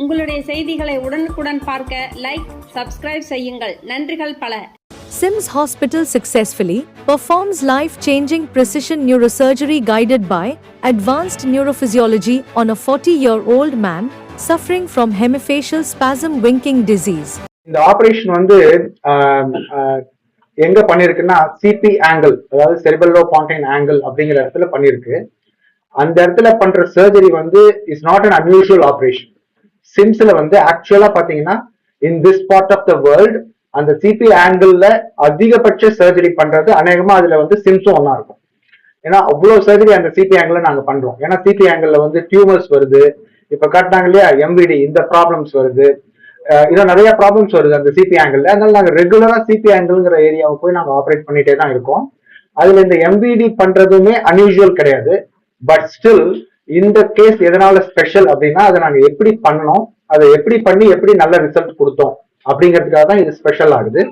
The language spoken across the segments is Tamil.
உங்களுடைய செய்திகளை உடனுக்குடன் பார்க்க லைக் சப்ஸ்கிரைப் செய்யுங்கள் நன்றிகள் பல SIMS Hospital successfully performs life changing precision neurosurgery guided by advanced neurophysiology on a 40 year old man suffering from hemifacial spasm winking disease. இந்த ஆபரேஷன் வந்து எங்க பண்ணிருக்குன்னா சிபி ஆங்கிள் அதாவது செரிபல்லோ பாண்டைன் ஆங்கிள் அப்படிங்கிற இடத்துல பண்ணிருக்கு அந்த இடத்துல பண்ற சர்ஜரி வந்து is not an unusual operation சிம்ஸ்ல வந்து ஆக்சுவலா பாத்தீங்கன்னா in this part of the world அந்த சிபி ஆங்கிள் அதிகபட்ச சர்ஜரி பண்றது அநேகமா அதுல வந்து சிம்ஸும் ஒன்னா இருக்கும். ஏன்னா அவ்வளவு சர்ஜரி அந்த சிபி ஆங்கிள் நாங்க பண்றோம். ஏன்னா சிபி ஆங்கிள் வந்து டியூமர்ஸ் வருது. இப்ப காட்டினாங்க இல்லையா எம்விடி இந்த ப்ராப்ளம்ஸ் வருது. இன்னும் நிறைய ப்ராப்ளம்ஸ் வருது அந்த சிபி ஆங்கிள் அதனால நாங்க ரெகுலரா சிபி ஆங்கிள்ங்கிற ஏரியாவை போய் நாங்க ஆப்ரேட் பண்ணிட்டே தான் இருக்கோம். அதுல இந்த எம்பிடி பண்றதுமே அன்யூஷுவல் கிடையாது. பட் ஸ்டில் இந்த கேஸ் எதனால ஸ்பெஷல் அப்படின்னா அதை நாங்க எப்படி பண்ணோம் அதை எப்படி பண்ணி எப்படி நல்ல ரிசல்ட் கொடுத்தோம் அப்படிங்கிறதுக்காக தான் இது ஸ்பெஷல் ஆகுது.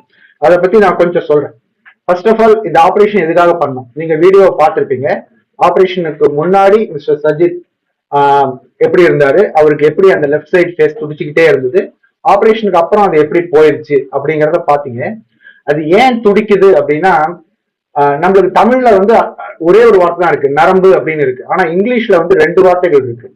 அதை பத்தி நான் கொஞ்சம் சொல்றேன். ஃபர்ஸ்ட் ஆஃப் ஆல் இந்த ஆபரேஷன் எதுக்காக பண்ணோம்? நீங்க வீடியோ பார்த்துருப்பீங்க. ஆபரேஷனுக்கு முன்னாடி மிஸ்டர் சஜித் எப்படி இருந்தாரு? அவருக்கு எப்படி அந்த லெஃப்ட் சைட் ஃபேஸ் துடிச்சுக்கிட்டே இருந்தது? ஆபரேஷனுக்கு அப்புறம் அது எப்படி போயிருச்சு அப்படிங்கறத பாத்தீங்க அது ஏன் துடிக்குது அப்படின்னா நம்மளுக்கு தமிழ்ல வந்து ஒரே ஒரு வார்த்தை தான் இருக்கு நரம்பு அப்படின்னு இருக்கு. ஆனா இங்கிலீஷ்ல வந்து ரெண்டு வார்த்தைகள் இருக்கு.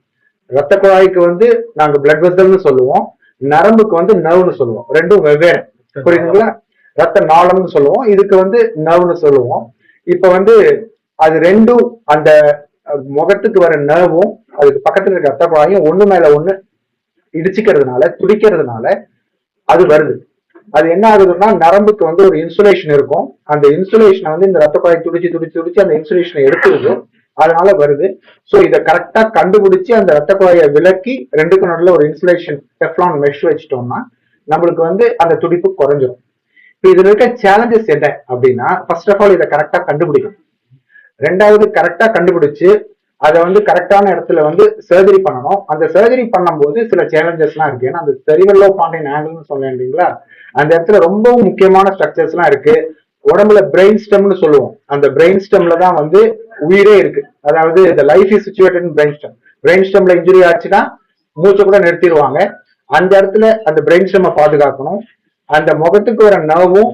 ரத்த குழாய்க்கு வந்து நாங்க பிளட் வெசல்னு சொல்லுவோம் நரம்புக்கு வந்து நர்வ்னு சொல்லுவோம். ரெண்டும் வெவ்வேறு. புரியுதுங்களா? ரத்த நாளம்னு சொல்லுவோம் இதுக்கு வந்து நர்வ்னு சொல்லுவோம். இப்ப வந்து அது ரெண்டும் அந்த முகத்துக்கு வர நர்வும் அதுக்கு பக்கத்துல இருக்க ரத்த குழாயும் ஒண்ணு மேல ஒண்ணு இடிச்சுக்கிறதுனால துடிக்கிறதுனால அது வருது. அது என்ன ஆகுதுன்னா நரம்புக்கு வந்து ஒரு இன்சுலேஷன் இருக்கும். அந்த இன்சுலேஷனை வந்து இந்த ரத்த குழாய் துடிச்சு துடிச்சு துடிச்சு அந்த இன்சுலேஷனை எடுத்துருது. அதனால வருது. சோ இதை கரெக்டா கண்டுபிடிச்சு அந்த ரத்த குழாயை விலக்கி ரெண்டுக்கும் நடுவில் ஒரு இன்சுலேஷன் டெஃப்லான் மெஷ் வச்சிட்டோம்னா நம்மளுக்கு வந்து அந்த துடிப்பு குறைஞ்சிரும். இப்போ இதுல இருக்க சேலஞ்சஸ் என்ன அப்படின்னா ஃபர்ஸ்ட் ஆஃப் ஆல் இதை கரெக்டா கண்டுபிடிக்கணும். ரெண்டாவது கரெக்டா கண்டுபிடிச்சு அதை வந்து கரெக்டான இடத்துல வந்து சர்ஜரி பண்ணணும். அந்த சர்ஜரி பண்ணும்போது சில சேலஞ்சஸ்லாம் இருக்கு. ஏன்னா அந்த செரிவல்லோ பாண்டியன் ஆங்கிள்னு சொன்னேன் இல்லைங்களா? அந்த இடத்துல ரொம்பவும் முக்கியமான ஸ்ட்ரக்சர்ஸ்லாம் இருக்கு. உடம்புல பிரெயின் ஸ்டெம்னு சொல்லுவோம். அந்த பிரெயின் ஸ்டெம்ல தான் வந்து உயிரே இருக்கு. அதாவது இந்த life is situated brain stem brain ஸ்டெம்ல injury ஆச்சுன்னா மூச்சை கூட நிறுத்திடுவாங்க. அந்த இடத்துல அந்த பிரெயின் ஸ்டெம்மை பாதுகாக்கணும். அந்த முகத்துக்கு வர நவும்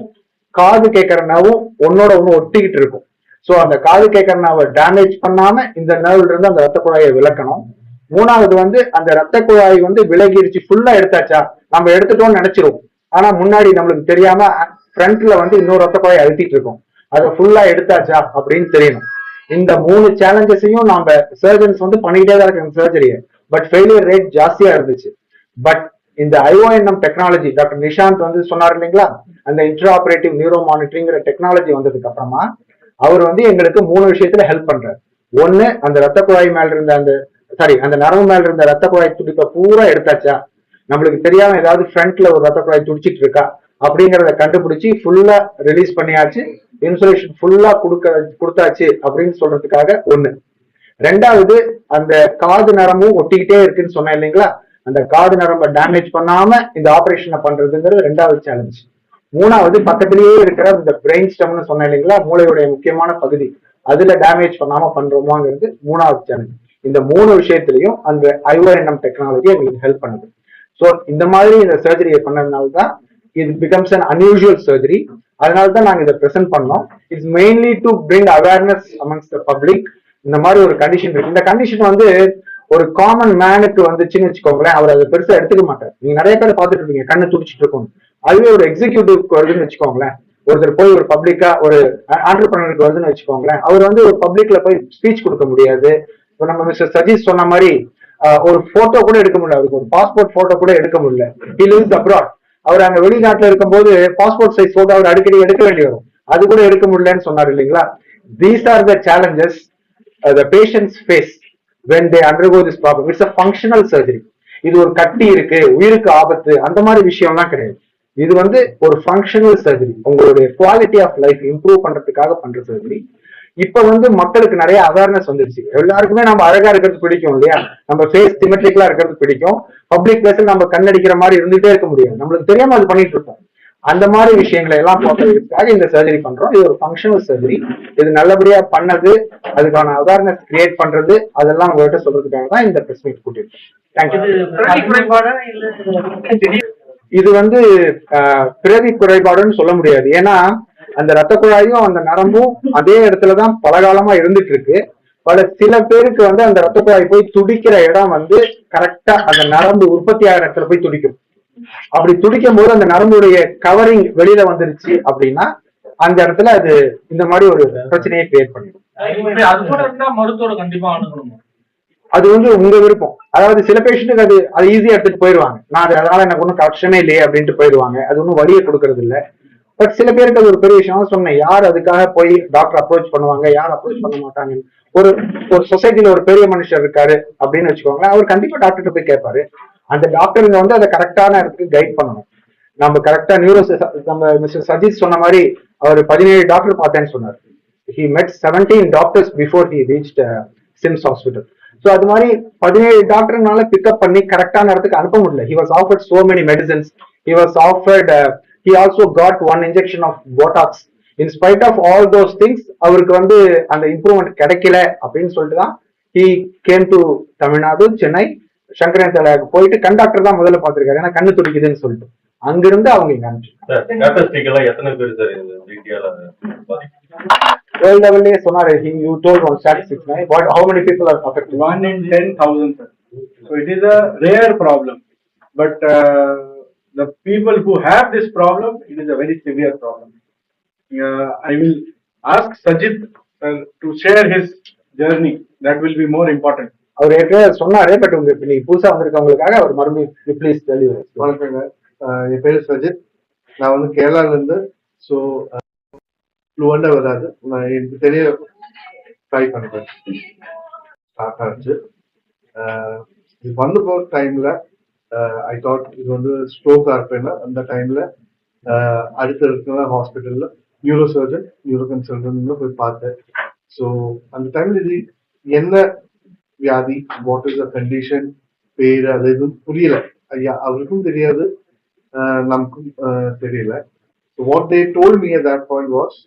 காது கேட்கற நவும் ஒன்னோட ஒண்ணு ஒட்டிக்கிட்டு இருக்கும். சோ அந்த காது கேட்கற நவ டேமேஜ் பண்ணாம இந்த நர்வ்ல இருந்து அந்த ரத்த குழாயை விளக்கணும். மூணாவது வந்து அந்த ரத்த குழாய் வந்து விலகிருச்சு ஃபுல்லா எடுத்தாச்சா நம்ம எடுத்துட்டோம்னு நினைச்சிருவோம். ஆனா முன்னாடி நம்மளுக்கு தெரியாம ஃப்ரண்ட்ல வந்து இன்னொரு ரத்த குழாய் அழுத்திட்டு இருக்கோம். அதை ஃபுல்லா எடுத்தாச்சா அப்படின்னு தெரியணும். இந்த மூணு சேலஞ்சஸையும் நாம சர்ஜன்ஸ் வந்து பண்ணிக்கிட்டே தான் இருக்காங்க சர்ஜரியை பட் ஃபெயிலியர் ரேட் ஜாஸ்தியா இருந்துச்சு. பட் இந்த ஐஓஎன்எம் டெக்னாலஜி டாக்டர் நிஷாந்த் வந்து சொன்னார் இல்லைங்களா? அந்த இன்ட்ரா ஆபரேட்டிவ் நியூரோ மானிட்டரிங்கிற டெக்னாலஜி வந்ததுக்கு அப்புறமா அவர் வந்து எங்களுக்கு மூணு விஷயத்துல ஹெல்ப் பண்றாரு. ஒண்ணு அந்த ரத்த குழாய் மேல இருந்த அந்த சாரி அந்த நரம்பு மேல இருந்த ரத்த குழாய் துடிப்பை பூரா எடுத்தாச்சா? நம்மளுக்கு தெரியாம ஏதாவது ஃப்ரண்ட்ல ஒரு ரத்த குழாய் துடிச்சிட்டு இருக்கா? அப்படிங்கறத கண்டுபிடிச்சி ஃபுல்லா ரிலீஸ் பண்ணியாச்சு. இன்சுலேஷன் ஃபுல்லா கொடுக்க கொடுத்தாச்சு அப்படின்னு சொல்றதுக்காக ஒண்ணு. ரெண்டாவது அந்த காது நரம்பும் ஒட்டிக்கிட்டே இருக்குன்னு சொன்னேன் இல்லைங்களா? அந்த காது நரம்பை டேமேஜ் பண்ணாம இந்த ஆபரேஷனை பண்றதுங்கிறது ரெண்டாவது சேலஞ்ச் மூணாவது பக்கத்திலேயே இருக்கிற இந்த பிரெயின் ஸ்டெம்னு சொன்னேன் இல்லைங்களா? மூளையுடைய முக்கியமான பகுதி. அதுல டேமேஜ் பண்ணாம பண்றோமாங்கிறது மூணாவது சேலஞ்ச் இந்த மூணு விஷயத்திலையும் அந்த ஐஓஎன்எம் டெக்னாலஜி எங்களுக்கு ஹெல்ப் பண்ணுது. ஸோ இந்த மாதிரி இந்த சர்ஜரியை பண்ணதுனால தான் இது பிகம்ஸ் அன் அன்யூஷுவல் சர்ஜரி அதனால தான் நாங்கள் இதை ப்ரெசென்ட் பண்ணோம். It's mainly to bring awareness amongst the public இந்த மாதிரி ஒரு கண்டிஷன் இருக்கு. இந்த கண்டிஷன் வந்து ஒரு காமன் மேனுக்கு வந்துச்சுன்னு வச்சுக்கோங்களேன். அவர் அதை பெருசா எடுத்துக்க மாட்டார். நீங்க நிறைய பேர் பார்த்துட்டு இருப்பீங்க கண்ணு துடிச்சிட்டு இருக்கும். அதுவே ஒரு எக்ஸிக்யூட்டிவ்க்கு வருதுன்னு வச்சுக்கோங்களேன். ஒருத்தர் போய் ஒரு பப்ளிக்கா ஒரு ஆண்டர்பிரனருக்கு வருதுன்னு வச்சுக்கோங்களேன். அவர் வந்து ஒரு பப்ளிக்ல போய் ஸ்பீச் கொடுக்க முடியாது. இப்போ நம்ம மிஸ்டர் சஜீஷ் சொன்ன மாதிரி ஒரு போட்டோ கூட எடுக்க முடியல. அவருக்கு ஒரு பாஸ்போர்ட் போட்டோ கூட எடுக்க முடியல. He அவர் அங்க வெளிநாட்டுல இருக்கும்போது பாஸ்போர்ட் சைஸ் போட்டோ அவர் அடிக்கடி எடுக்க வேண்டி வரும். அது கூட எடுக்க முடியலன்னு சொன்னார் இல்லைங்களா? These are the challenges the patients face when they undergo this problem it's a functional surgery இது ஒரு கட்டி இருக்கு உயிருக்கு ஆபத்து அந்த மாதிரி விஷயம்லாம் கிடையாது. இது வந்து ஒரு ஃபங்க்ஷனல் சர்ஜரி உங்களுடைய குவாலிட்டி ஆஃப் லைஃப் இம்ப்ரூவ் பண்றதுக்காக பண்ற சர்ஜரி இப்ப வந்து மக்களுக்கு நிறைய அவேர்னஸ் வந்துருச்சு. எல்லாருக்குமே நம்ம அழகா இருக்கிறது பிடிக்கும் இல்லையா? நம்ம ஃபேஸ் சிமெட்ரிக்கலா இருக்கிறது பிடிக்கும். பப்ளிக் பிளேஸ்ல நம்ம கண்ணடிக்கிற மாதிரி இருந்துட்டே இருக்க முடியாது. நம்மளுக்கு தெரியாம அது பண்ணிட்டு இருக்கோம் அந்த மாதிரி விஷயங்களை எல்லாம் போக்குறதுக்காக இந்த சர்ஜரி பண்றோம். இது ஒரு ஃபங்க்ஷனல் சர்ஜரி இது நல்லபடியா பண்ணது அதுக்கான அவேர்னஸ் கிரியேட் பண்றது அதெல்லாம் உங்ககிட்ட சொல்றதுக்காக தான் இந்த பிரஸ் மீட் கூட்டியிருக்கோம். இது வந்து பிறவி குறைபாடுன்னு சொல்ல முடியாது. ஏன்னா அந்த ரத்த குழாயும் அந்த நரம்பும் அதே இடத்துலதான் பல காலமா இருந்துட்டு இருக்கு பல சில பேருக்கு வந்து அந்த ரத்த குழாய் போய் துடிக்கிற இடம் வந்து கரெக்டா அந்த நரம்பு உற்பத்தி ஆகிற இடத்துல போய் துடிக்கும். அப்படி துடிக்கும் போது அந்த நரம்புடைய கவரிங் வெளியில வந்துருச்சு அப்படின்னா அந்த இடத்துல அது இந்த மாதிரி ஒரு பிரச்சனையை கிரியேட் பண்ணிடும் அது கூட இருந்தா மருத்துவரை கண்டிப்பா அணுகணும்? அது வந்து உங்க விருப்பம். அதாவது சில பேஷண்ட்டுக்கு அது அது ஈஸியா எடுத்துட்டு போயிருவாங்க நான் அது அதனால எனக்கு ஒன்றும் கஷ்டமே இல்லையே அப்படின்ட்டு போயிருவாங்க அது ஒன்றும் வழியை கொடுக்கறது இல்ல பட் சில பேருக்கு அது ஒரு பெரிய விஷயம் சொன்னேன். யார் அதுக்காக போய் டாக்டர் அப்ரோச் பண்ணுவாங்க? யார் அப்ரோச் பண்ண மாட்டாங்க ஒரு ஒரு சொசைட்டில ஒரு பெரிய மனுஷர் இருக்காரு அப்படின்னு வச்சுக்கோங்களேன். அவர் கண்டிப்பா டாக்டர்கிட்ட போய் கேட்பாரு. அந்த டாக்டருங்க வந்து அதை கரெக்டான இடத்துக்கு கைட் பண்ணணும். நம்ம கரெக்டா நியூரோ நம்ம மிஸ்டர் சஜித் சொன்ன மாதிரி அவர் பதினேழு டாக்டர் பார்த்தேன்னு சொன்னார். He met seventeen doctors before he reached SIMS hospital so அது மாதிரி பதினேழு டாக்டர்னால பிக்கப் பண்ணி கரெக்டான இடத்துக்கு அனுப்ப முடியல. He was offered so many medicines he was offered he also got one injection of botox. In spite of all those things அவருக்கு வந்து அந்த இம்ப்ரூவ்மெண்ட் கிடைக்கல அப்படின்னு சொல்லிட்டு தான் he came to Tamil Nadu Chennai Sankaran தலையாக்கு போயிட்டு கண்டாக்டர் தான் முதல்ல பார்த்திருக்காரு. ஏன்னா கண்ணு துடிக்குதுன்னு சொல்லிட்டு. அங்கிருந்து அவங்க இங்க அனுப்பிச்சு சார் ஸ்டாட்டிஸ்டிக்கலா எத்தனை பேர் சார் இந்த மீடியால பாதிப்பு வேர்ல்ட் லெவல்லே சொன்னாரு. Statistics right? What how many people are affected? One in 10,000. sir. So it is a rare problem. But uh, the people who have this problem, it is a very severe problem. Uh, I will ask Sajid uh, to share his journey. That will be more important. அவர் ஏற்கனவே சொன்னாரு பட் உங்க இப்ப நீங்க புதுசா வந்திருக்கவங்களுக்காக அவர் மறுபடியும் ப்ளீஸ் தெளிவு வணக்கங்க என் பேர் சஜித் நான் வந்து கேரளால இருந்து ஸோ ஃப்ளூவெண்டா வராது நான் எனக்கு தெரிய ட்ரை பண்றேன் ஸ்டார்ட் ஆச்சு இது வந்து போகிற டைம்ல Uh, ஐ தாட் இது வந்து ஸ்ட்ரோக்காக இருப்பேன்னா அந்த டைமில் uh, அடுத்த இருக்கிற ஹாஸ்பிட்டலில் நியூரோ சர்ஜன் நியூரோ கன்சல்டன் போய் பார்த்தேன். ஸோ அந்த டைமில் இது என்ன வியாதி வாட் இஸ் த கண்டிஷன் பேர் அது எதுவும் புரியல. ஐயா அவருக்கும் தெரியாது. Uh, நமக்கும் தெரியல. What they told me at that point was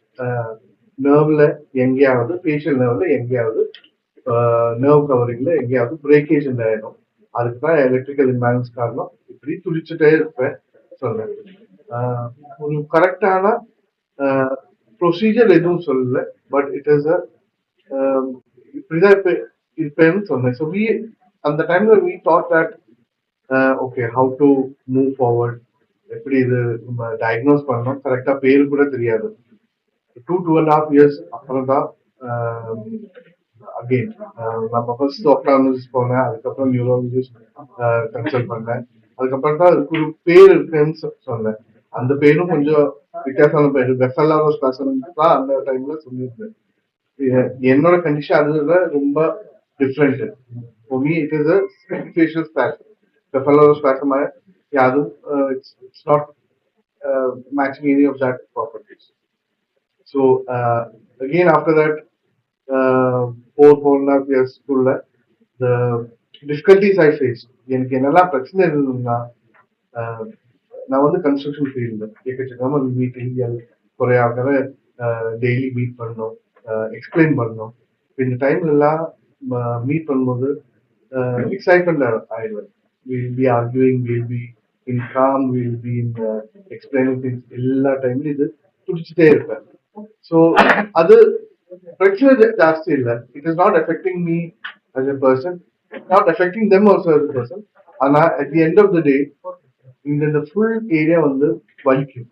நர்வ்ல எங்கேயாவது பேஷியல் நர்வ்ல எங்கேயாவது நர்வ் கவரிங்ல எங்கேயாவது பிரேக்கேஜ் ஆயிடும் அதுக்கு தான் எலக்ட்ரிக்கல் இம்பேலன்ஸ் காரணம். இப்படி துடிச்சுட்டே இருப்பேன் சொன்னேன் ஒரு கரெக்டான ப்ரொசீஜர் எதுவும் சொல்லல பட் இட் இஸ் அ இப்படிதான் இப்ப இருப்பேன்னு சொன்னேன். ஸோ வி அந்த டைம்ல we thought that okay how to move forward எப்படி இது நம்ம டயக்னோஸ் பண்ணணும் கரெக்டாக பேரு கூட தெரியாது. Two two and half years அப்புறம் தான் அகெயின் uh, நம்ம ஃபர்ஸ்ட் ஆப்டாலஜிஸ்ட் போனேன் அதுக்கப்புறம் நியூரோலஜிஸ்ட் கன்சல்ட் uh, பண்ணேன். அதுக்கப்புறம் தான் அதுக்கு ஒரு பேர் இருக்குன்னு சொன்னேன். அந்த பேரும் கொஞ்சம் வித்தியாசமான பேர். பெஃபல்லாரோஸ் பேசன் தான் அந்த டைம்ல சொல்லியிருந்தேன். என்னோட கண்டிஷன் அதுல ரொம்ப different for me it is a facial spasm. Cephalosporin it's not matching any of that not so again after that four four and half இயர்ஸ்க்குள்ள இந்த டிஃபிகல்டிஸ் ஐ ஃபேஸ் எனக்கு என்னெல்லாம் பிரச்சனை இருந்ததுன்னா நான் வந்து கன்ஸ்ட்ரக்ஷன் ஃபீல்டு எக்கச்சக்கமா மீட்டிங் ஆகிற டெய்லி மீட் பண்ணோம் எக்ஸ்பிளைன் பண்ணோம். இப்ப இந்த டைம்ல எல்லாம் மீட் பண்ணும்போது எக்ஸைட்மெண்ட் ஆயிடுவேன். Will be arguing will be in calm will be in explaining things எல்லா டைம்லயும் இது துடிச்சுட்டே இருப்பேன். ஸோ அது பிரச்சனை ஜாஸ்தி இல்லை it is not affecting me as a person not affecting them also as a person ஆனால் at the end of the day இந்த இந்த ஃபுல் ஏரியா வந்து வலிக்கும்.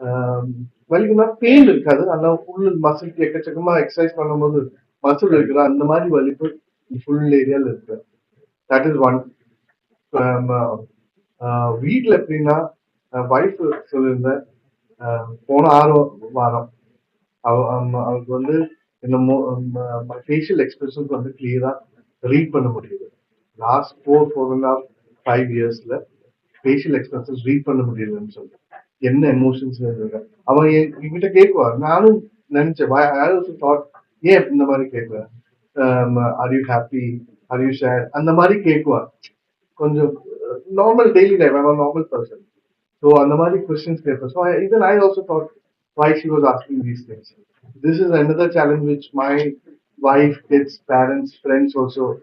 ஆம், வலிக்கும்னா பெயின் இருக்காது. ஆனால் ஃபுல் மசில் எக்கச்சக்கமாக எக்ஸசைஸ் பண்ணும்போது மசில் இருக்குதா? அந்த மாதிரி வலிப்பு ஃபுல் ஏரியாவில் இருக்கு. தட் இஸ் ஒன் வீட்டில் எப்படின்னா வைஃப் சொல்லியிருந்தேன். போன ஆறு வாரம் அவ அவருக்கு வந்து என்னமோ ஃபேஷியல் எக்ஸ்பிரஷன்ஸ் வந்து கிளியராக ரீட் பண்ண முடியுது. Last four four and half five இயர்ஸ்ல ஃபேஷியல் எக்ஸ்பிரஷன்ஸ் ரீட் பண்ண முடியலன்னு சொல்லிட்டு என்ன எமோஷன்ஸ் இருக்கு அவன் என்கிட்ட கேட்குவார் நானும் நினைச்சேன். தாட் ஏன் இந்த மாதிரி கேட்குறேன் are you happy are you share அந்த மாதிரி கேட்குவான் கொஞ்சம் normal daily life I'm normal person so அந்த மாதிரி கொஸ்டின்ஸ் கேட்பேன் ஸோ இதன் I also thought why she was asking these things. This is another challenge which my wife, kids, parents, friends also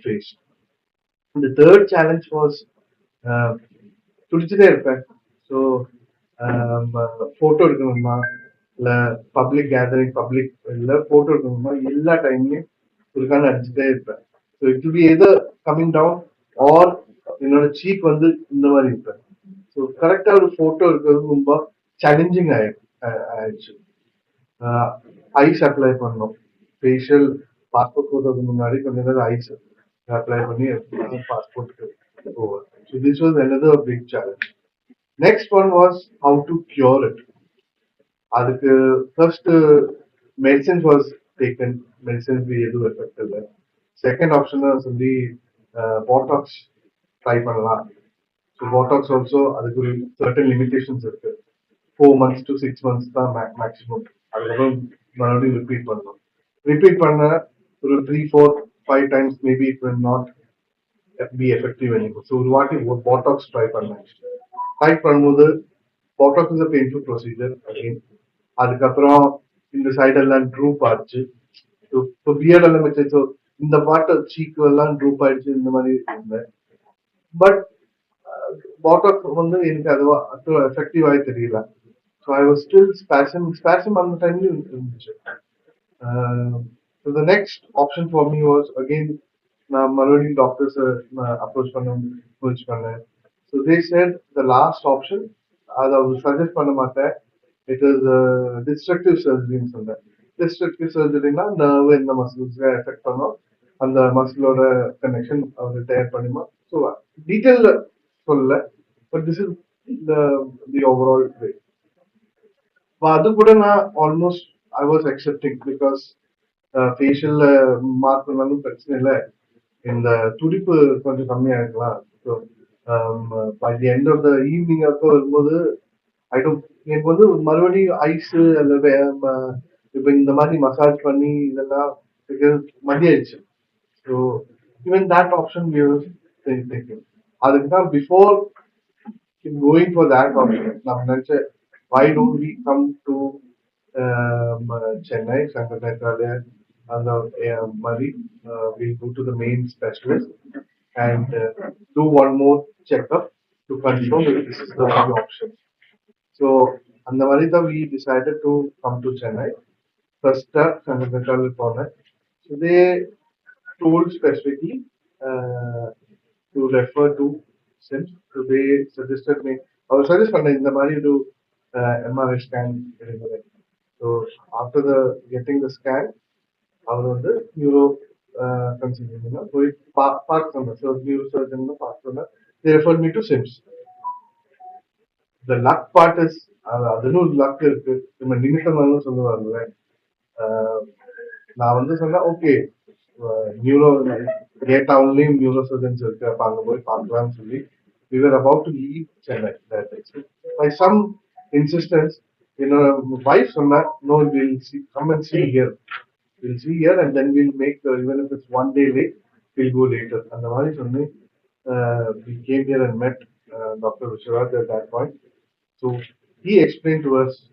faced. The third challenge was uh, துடிச்சுட்டே இருப்பேன் ஸோ ஃபோட்டோ um, uh, எடுக்கணுமா? இல்லை பப்ளிக் கேதரிங் பப்ளிக் இல்லை ஃபோட்டோ எடுக்கணுமா? எல்லா டைம்லையும் இருக்கான்னு அடிச்சுட்டே இருப்பேன் so it be either coming down or என்னோட சீக் வந்து இந்த மாதிரி இருப்பேன் ஸோ கரெக்டாக ஒரு ஃபோட்டோ இருக்கிறது ரொம்ப சேலஞ்சிங் ஆயி ஆயிடுச்சு ஐஸ் அப்ளை பண்ணோம் ஃபேஷியல் பாஸ்போர்ட் போடுறதுக்கு முன்னாடி கொஞ்ச நேரம் ஐஸ் அப்ளை பண்ணி பாஸ்போர்ட்டுக்கு போவேன் so this was another big challenge next one was how to cure it அதுக்கு first medicines was taken medicines எதுவும் எஃபெக்ட் இல்லை. செகண்ட் ஆப்ஷன் சொல்லி பாட்டாக்ஸ் ட்ரை பண்ணலாம். ஸோ பாட்டாக்ஸ் ஆல்சோ அதுக்கு ஒரு சர்டன் லிமிடேஷன்ஸ் இருக்கு. Four months to six months தான் மேக்ஸிமம் அதுக்கப்புறம் மறுபடியும் ரிப்பீட் பண்ணணும். ரிப்பீட் பண்ண ஒரு three four five times maybe it will not be effective anymore. So ஒரு வாட்டி பாட்டாக்ஸ் ட்ரை பண்ணேன். ட்ரை பண்ணும்போது Botox is a painful procedure again அதுக்கப்புறம் இந்த சைடெல்லாம் ட்ரூப் ஆச்சு. இப்போ பியர்ட் எல்லாம் வச்சு ஸோ இந்த பாட்டு சீக்கு எல்லாம் ட்ரூப் ஆயிடுச்சு இந்த மாதிரி இருந்தேன். பட் பாட்டாக்ஸ் uh, வந்து எனக்கு அது எஃபெக்டிவாகவே தெரியல. So I was still spasm spasm அந்த டைம்ல இருந்துச்சு so the next option for me was again நான் மறுபடியும் டாக்டர்ஸ் அப்ரோச் பண்ண முயற்சி பண்ணேன் so they said the last option அதை அவங்க சஜஸ்ட் பண்ண மாட்டேன் இட் இஸ் டிஸ்ட்ரக்டிவ் சர்ஜரின்னு சொன்னேன் டிஸ்ட்ரக்டிவ் சர்ஜரினா நர்வ் இந்த மசில்ஸ்க்கு எஃபெக்ட் பண்ணும் அந்த மசிலோட கனெக்ஷன் அவங்க டயர் பண்ணுமா ஸோ டீட்டெயில் சொல்லல but this is the the overall way அது கூட நான் almost I was accepting because ஃபேஷியல்ல mark பண்ணாலும் பிரச்சனை இல்லை. இந்த துடிப்பு கொஞ்சம் கம்மியா இருக்கலாம் so by the end of the evening அப்போ வரும்போது ஐ டோன்ட் எனக்கு வந்து மறுபடியும் ஐஸ் அந்த இப்போ இந்த மாதிரி மசாஜ் பண்ணி இதெல்லாம் மதியாயிடுச்சு ஸோ ஈவன் தட் ஆப்ஷன் அதுக்கு தான் before going for that option நான் நினச்சேன் why don't we come to um, uh, Chennai, Sankarnathale, and uh, Murray, uh, we'll go to the main specialist and uh, do one more checkup to confirm if this is the only option. So, அந்த மாதிரி தான் we decided to come to Chennai. First up, Sankarnathale போனேன். So they told specifically uh, to refer to SIMS. So they suggested me, our suggest பண்ண இந்த மாதிரி ஒரு MRI scan எடுக்கிறது. So after the getting the scan அவர் வந்து நியூரோ கன்சல்டன்ட்னா uh, போய் பார்க் பார்க்க சொன்னார். ஸோ நியூரோ சர்ஜன் பார்க்க சொன்னார். They referred me to SIMS the luck part is அதுன்னு ஒரு லக் இருக்கு. நம்ம நிமித்தம் சொல்லுவாங்கல்ல. Uh, நான் வந்து சொன்னேன் ஓகே நியூரோ ஏ டவுன்லயும் நியூரோ சர்ஜன்ஸ் இருக்கு அப்ப அங்க போய் பார்க்கலாம்னு சொல்லி we were about to leave Chennai that day. So by some insistence, you know, my wife சொன்னா no, we'll see, come and see here. We'll see here and then we'll make, uh, even if it's one day late, we'll go later. அந்த மாதிரி சொன்னி, uh, we came here and met uh, Dr. Visharaj at that point. So he explained to us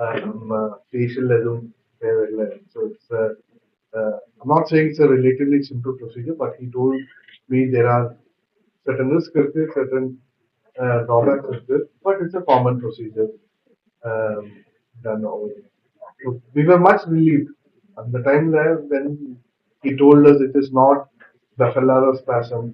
um, uh, facial எதுவும் தேவையில்லை. So it's, uh, uh, I'm not saying it's a relatively simple procedure, but he told me there are certain risk இருக்கு, certain uh, drawbacks this, but it's a common procedure um, done over. So we were much relieved at the time when he told us it is not the Fellara spasm,